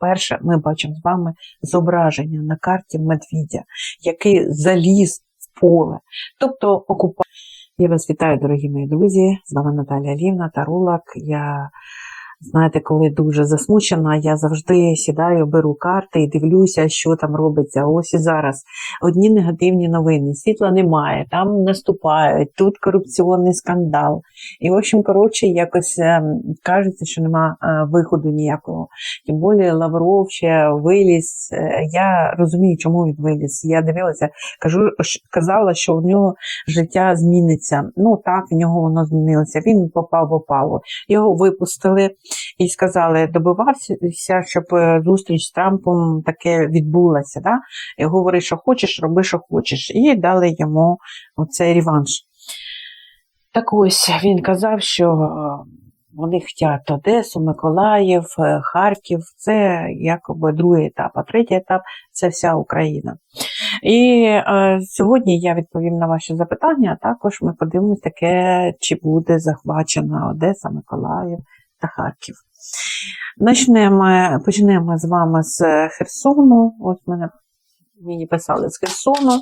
Перше, ми бачимо з вами зображення на карті медвідя, який заліз в поле, тобто окупа. Я вас вітаю, дорогі мої друзі. З вами Наталія Лівна, Тарулак. Я, знаєте, коли дуже засмучена, я завжди сідаю, беру карти і дивлюся, що там робиться. Ось і зараз одні негативні новини. Світла немає, там наступають, тут корупційний скандал. І, в общем, коротше, якось ем, кажеться, що нема е, виходу ніякого. Тим більше Лавров ще виліз. Е, Я розумію, чому він виліз. Я дивилася, кажу, казала, що в нього життя зміниться. Ну так, в нього воно змінилося. Він попав в опалу. Його випустили і сказали, добивався, щоб е, зустріч з Трампом таке відбулася. Да? І говори, що хочеш, роби, що хочеш. І дали йому оцей реванш. Так ось він казав, що е, вони хочуть Одесу, Миколаїв, е, Харків. Це якоби другий етап, а третій етап це вся Україна. І е, сьогодні я відповім на ваші запитання, а також ми подивимось таке, чи буде захвачена Одеса, Миколаїв та Харків. Начнемо, почнемо з вами з Херсону. От мене мені писали з Херсону.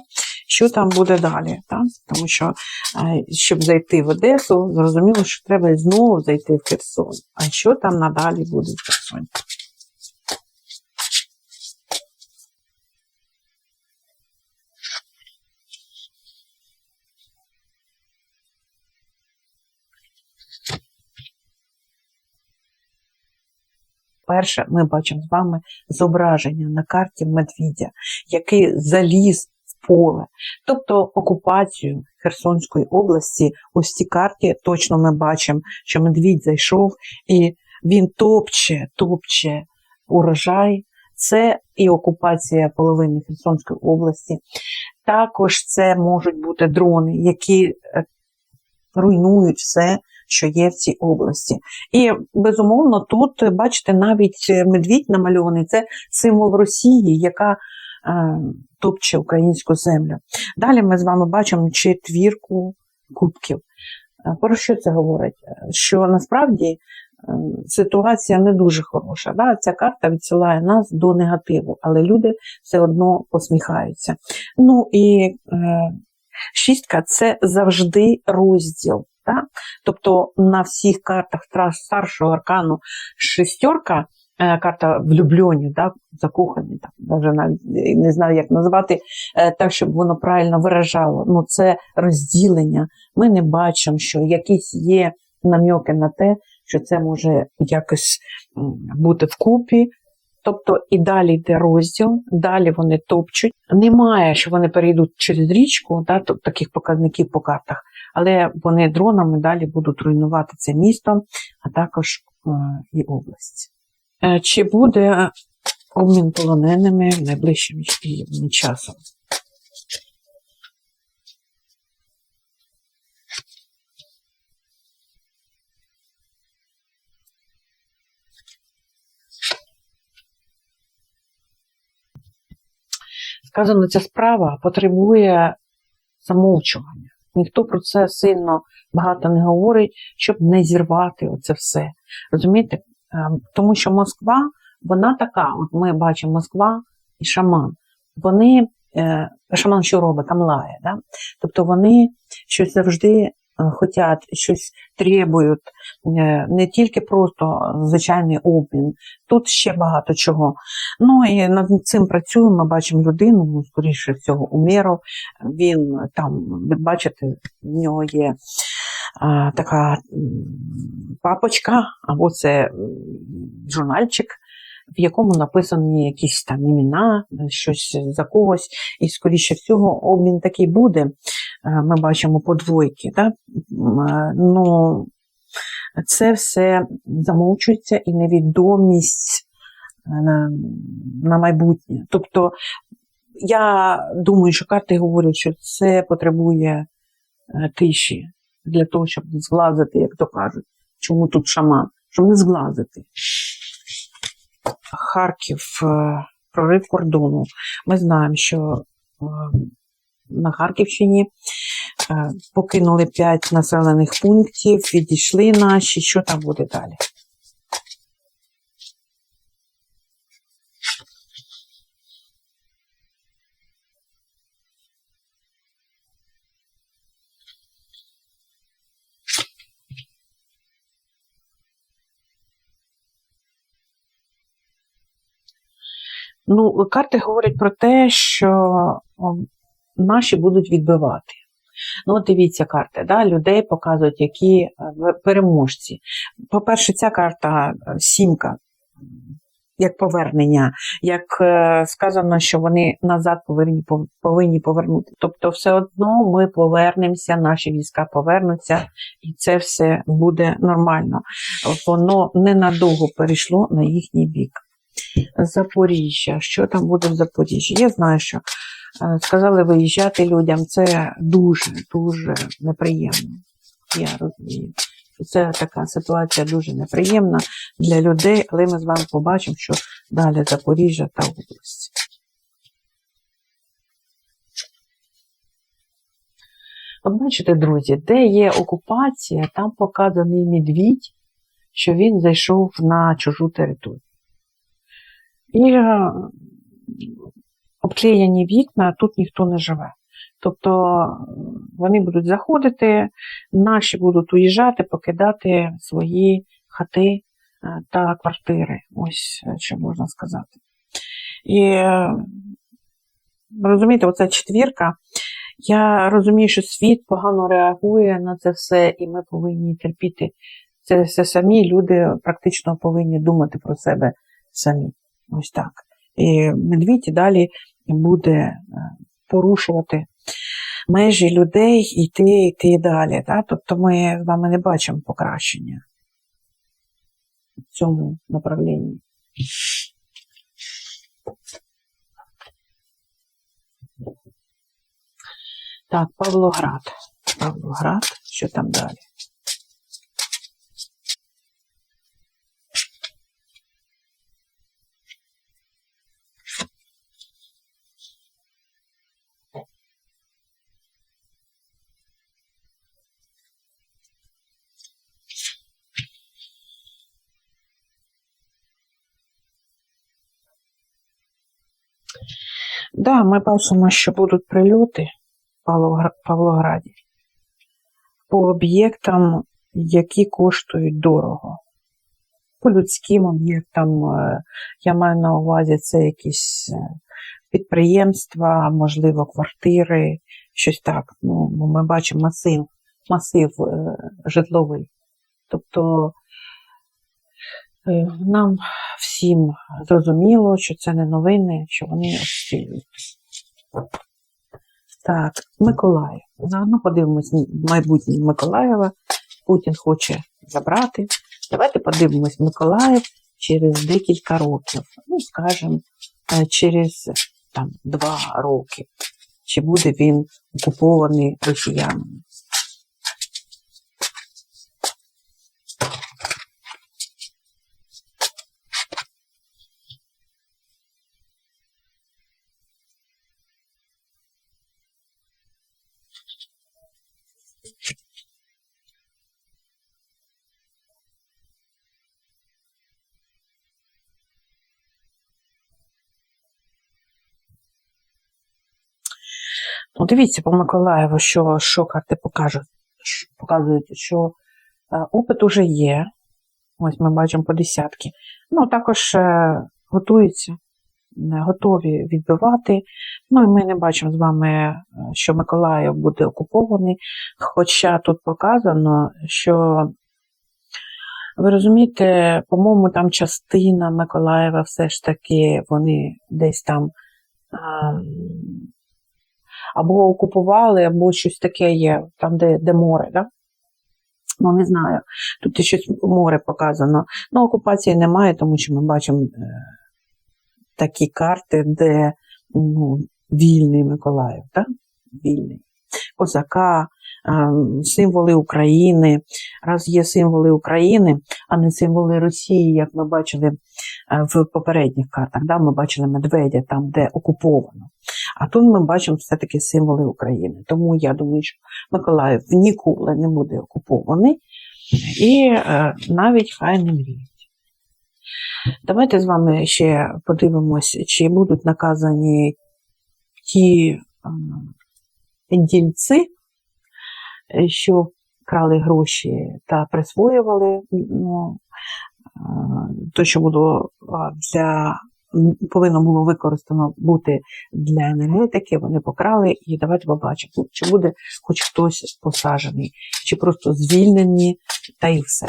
Що там буде далі? Так? Тому що, е, щоб зайти в Одесу, зрозуміло, що треба знову зайти в Херсон. А що там надалі буде в Херсоні? Перше, ми бачимо з вами зображення на карті медвідя, який заліз в поле, тобто окупацію Херсонської області. Ось цій карті точно ми бачимо, що медвідь зайшов і він топче, топче урожай. Це і окупація половини Херсонської області. Також це можуть бути дрони, які е, руйнують все, що є в цій області. І безумовно, тут е, бачите, навіть е, медвідь намальований це символ Росії, яка е, топче українську землю. Далі ми з вами бачимо четвірку кубків. Про що це говорить? Що насправді ситуація не дуже хороша. Да? Ця карта відсилає нас до негативу, але люди все одно посміхаються. Ну і шістка це завжди розділ. Так? Тобто на всіх картах старшого аркану шестерка, е, карта влюблені, да? закохані, так, навіть навіть не знаю, як назвати, е, так, щоб воно правильно виражало. Ну, це розділення. Ми не бачимо, що якісь є намьоки на те, що це може якось бути вкупі. Тобто і далі йде розділ, далі вони топчуть. Немає, що вони перейдуть через річку, да, таких показників по картах, але вони дронами далі будуть руйнувати це місто, а також е, і область. Е, Чи буде обмін полоненими найближчим часом? Сказано, ця справа потребує замовчування. Ніхто про це сильно багато не говорить, щоб не зірвати оце все. Розумієте? Ем, Тому що Москва, вона така, от ми бачимо Москва і шаман. Вони, е, шаман що робить? Там лає. Да? Тобто вони щось завжди е, щось требують, е, не тільки просто звичайний обмін, тут ще багато чого. Ну і над цим працюємо. Ми бачимо людину, ну, скоріше всього, Умєров. Він там, бачите, в нього є а, така папочка, або це журнальчик, в якому написані якісь там імена, щось за когось. І, скоріше всього, обмін такий буде. Е, Ми бачимо подвойки. Да? Е, Ну, це все замовчується і невідомість на, майбутнє. Тобто, я думаю, що карти говорять, що це потребує е, тиші для того, щоб не зглазити, як то кажуть. Чому тут шаман? Щоб не зглазити. Харків, е, прорив кордону. Ми знаємо, що е, на Харківщині е, покинули 5 населених пунктів, відійшли наші. Що там буде далі? Ну, карти говорять про те, що наші будуть відбивати. Ну, от дивіться карти, да? людей показують, які е, переможці. По-перше, ця карта е, сімка, як повернення, як е, сказано, що вони назад повинні, повинні повернути. Тобто, все одно ми повернемося, наші війська повернуться, і це все буде нормально. Воно ненадовго перейшло на їхній бік. Запоріжжя. Що там буде в Запоріжжі? Я знаю, що е, сказали виїжджати людям. Це дуже, дуже неприємно. Я розумію. що Це така ситуація дуже неприємна для людей, але ми з вами побачимо, що далі Запоріжжя та область. От бачите, друзі, де є окупація, там показаний медвідь, що він зайшов на чужу територію. І е, обклеєні вікна, тут ніхто не живе. Тобто вони будуть заходити, наші будуть уїжджати, покидати свої хати е, та квартири. Ось е, що можна сказати. І розумієте, оця четвірка. Я розумію, що світ погано реагує на це все, і ми повинні терпіти це все самі. Люди практично повинні думати про себе самі. Ось так. І медвідь далі буде е, порушувати межі людей, йти, йти далі. Так? Тобто ми з вами не бачимо покращення в цьому направлінні. Так, Павлоград. Павлоград, що там далі? Да, ми бачимо, що будуть прильоти в Павлограді по об'єктам, які коштують дорого. По людським об'єктам, е, я маю на увазі, це якісь е, підприємства, можливо, квартири, щось так. Ну, ми бачимо масив, масив е, житловий. Тобто нам всім зрозуміло, що це не новини, що вони обстрілюють. Так, Миколаїв. Заодно подивимось майбутнє Миколаєва. Путін хоче забрати. Давайте подивимось Миколаїв через декілька років. Ну, скажімо, е, через там, два роки. Чи буде він окупований росіянами? Ну, дивіться по Миколаєву, що, що карти покажуть, показують, що е, опит уже є. Ось ми бачимо по десятки. Ну, також е, готуються, е, готові відбивати. Ну, і ми не бачимо з вами, що Миколаїв буде окупований. Хоча тут показано, що ви розумієте, по-моєму, там частина Миколаєва все ж таки вони десь там. Або окупували, або щось таке є, там, де, де море, да? Ну, не знаю. Тут щось море показано. Ну, окупації немає, тому що ми бачимо е, такі карти, де ну, вільний Миколаїв, так? Вільний. Козака, е, символи України. Раз є символи України, а не символи Росії, як ми бачили в попередніх картах. Да? Ми бачили медведя там, де окуповано. А тут ми бачимо все-таки символи України. Тому я думаю, що Миколаїв ніколи не буде окупований і е, навіть хай не мріють. Давайте з вами ще подивимось, чи будуть наказані ті ем, дільці, е, що крали гроші та присвоювали ну, е, то, що було для повинно було використано бути для енергетики, вони покрали, і давайте побачимо, чи буде хоч хтось посаджений, чи просто звільнені, та й все.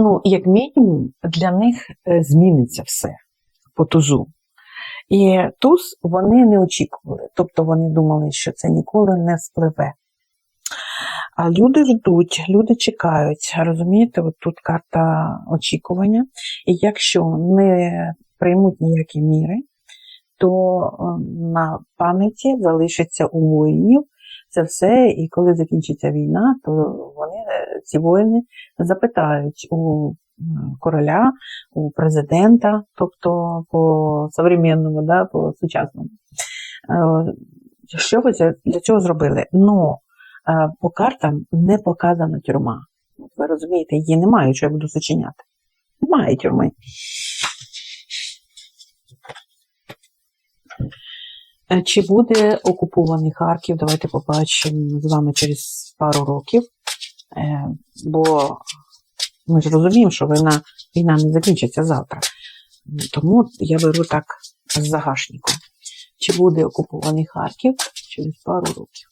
Ну, як мінімум, для них е, зміниться все по тузу. І туз вони не очікували, тобто вони думали, що це ніколи не спливе. А люди ждуть, люди чекають. Розумієте, от тут карта очікування. І якщо не приймуть ніякі міри, то е, на пам'яті залишиться у воїнів це все. І коли закінчиться війна, то вони, е, ці воїни, запитають у короля, у президента, тобто по современному, да, по сучасному. Е, Що ви для цього зробили? Ну, е, по картам не показана тюрма. Ви розумієте, її немає, що я буду зачиняти. Немає тюрми. Чи буде окупований Харків? Давайте побачимо з вами через пару років. Е, Бо ми ж розуміємо, що війна, війна не закінчиться завтра. Тому я беру так з загашником. Чи буде окупований Харків через пару років?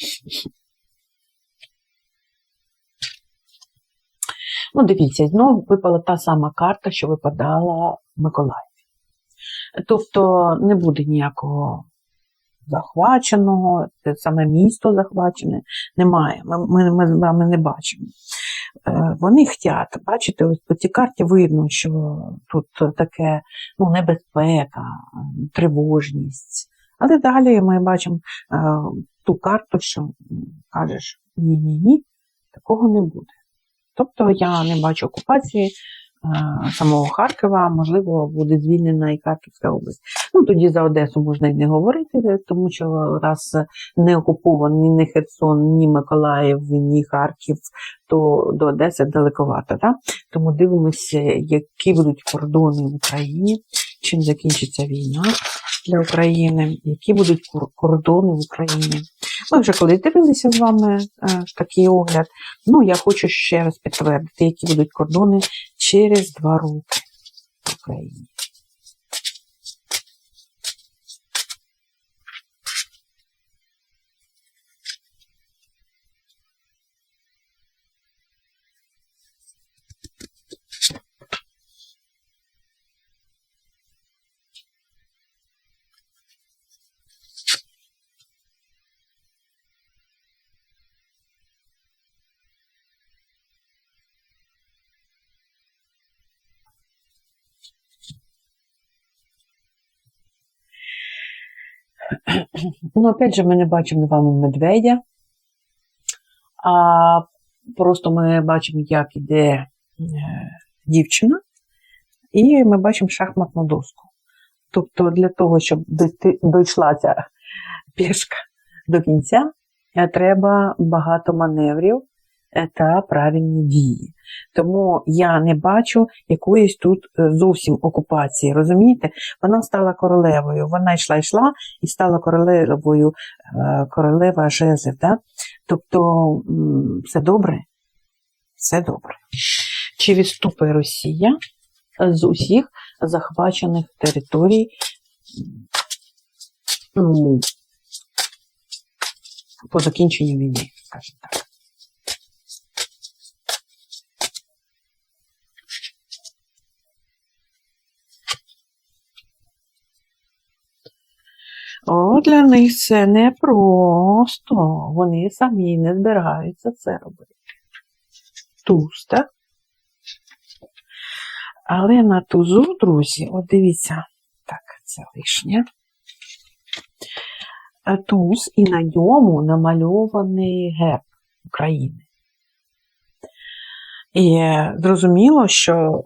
Ну, дивіться, знову випала та сама карта, що випадала в Миколаєві. Тобто не буде ніякого захваченого, це саме місто захвачене, немає. Ми, ми, ми з вами не бачимо. Е, Вони хочуть, бачите, ось по цій карті видно, що тут таке ну, небезпека, тривожність. Але далі ми бачимо е, ту карту, що кажеш ні-ні-ні, такого не буде. Тобто я не бачу окупації самого Харкова, можливо, буде звільнена і Харківська область. Ну тоді за Одесу можна й не говорити, тому що раз не окупований ні Херсон, ні Миколаїв, ні Харків, то до Одеси далековато. Да? Тому дивимося, які будуть кордони в Україні, чим закінчиться війна для України, які будуть кордони в Україні. Ми вже коли дивилися з вами е, такий огляд. Ну, я хочу ще раз підтвердити, які будуть кордони через два роки в Україні. Ну, опять же, ми не бачимо з вами медведя, а просто ми бачимо, як іде е, дівчина, і ми бачимо шахматну доску. Тобто, для того, щоб дійшла ця пішка до кінця, е, треба багато маневрів е, та правильні дії. Тому я не бачу якоїсь тут е, зовсім окупації. Розумієте? Вона стала королевою. Вона йшла, йшла і стала королевою е, королева жезлів. Да? Тобто все добре? Все добре. Чи відступить Росія з усіх захвачених територій? Ну, по закінченню війни, скажімо так. Для них це не просто. Вони самі не збираються це робити. Туз, так? Але на тузу, друзі, от дивіться, так, це лишнє. Е, Туз, і на ньому намальований герб України. І зрозуміло, що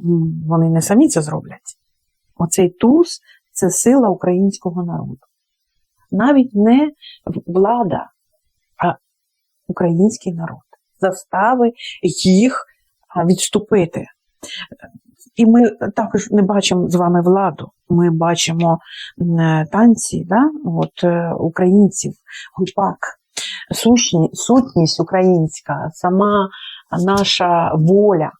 вони не самі це зроблять. Оцей туз це сила українського народу. Навіть не влада, а український народ. Застави їх відступити. І ми також не бачимо з вами владу. Ми бачимо танці да? От, е, українців, гупак, сутність українська, сама наша воля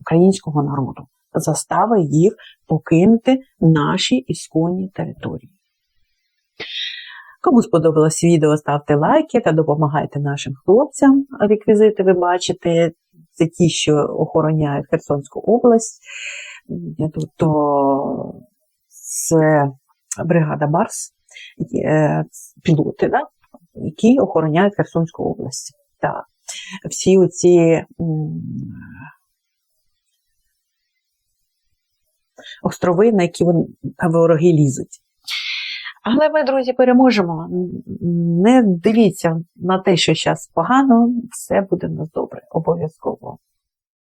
українського народу заставить їх покинути наші ісконні території. Кому сподобалось відео, ставте лайки та допомагайте нашим хлопцям. Реквізити ви бачите, це ті, що охороняють Херсонську область. Тут то це бригада Барс, е, пілоти, да? які охороняють Херсонську область. Так. Всі оці острови, на які вороги лізуть. Але ми, друзі, переможемо. Не дивіться на те, що зараз погано, все буде в нас добре, обов'язково.